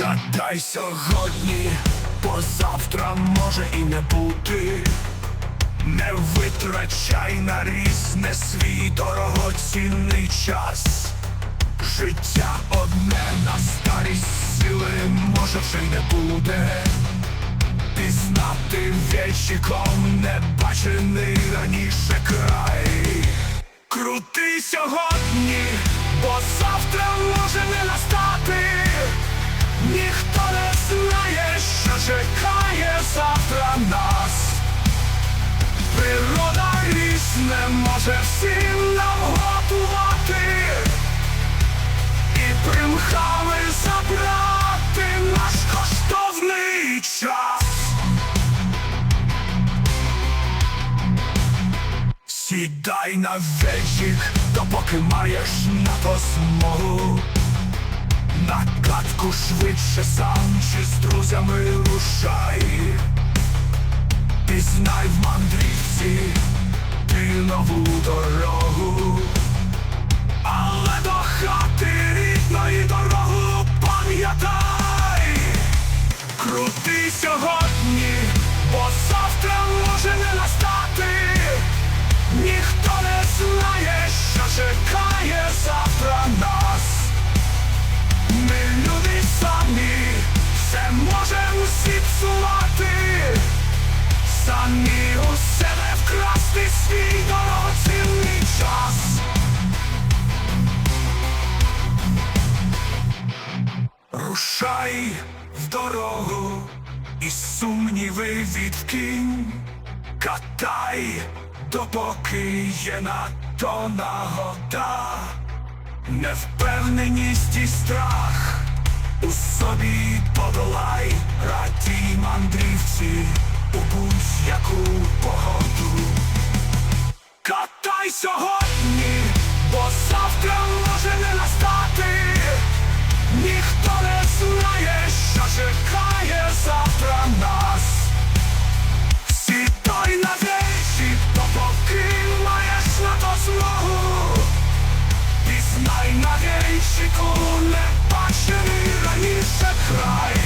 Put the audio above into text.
Катай сьогодні, бо завтра може і не бути. Не витрачай на різне свій дорогоцінний час. Життя одне на старість сили може вже й не буде. Пізнати вічіком не бачений раніше край. Крути сьогодні, може всім нам готувати і примхами забрати наш коштовний час. Сідай на вечір, допоки маєш на то змогу. На катку швидше сам чи з друзями рушай. Пізнай в мандрівці ти нову дорогу, але до хати рідної дорогу пам'ятай, крути сьогодні, бо завтра може не настати. Ніхто не знає, що чекає завтра нас. Ми люди самі, все можемо зіпсувати, самі у себе вкрасти свій дорогоцінний час. Рушай в дорогу і сумніви відкинь, катай, допоки є на то нагода. Невпевненість і страх у собі подолай, радій мандрівці у будь-яку погоду. Сьогодні, бо завтра може не настати. Ніхто не знає, що чекає завтра нас. Сідай на вещі, допоки маєш на то змогу. Пізнай на гейщику не бачений раніше край.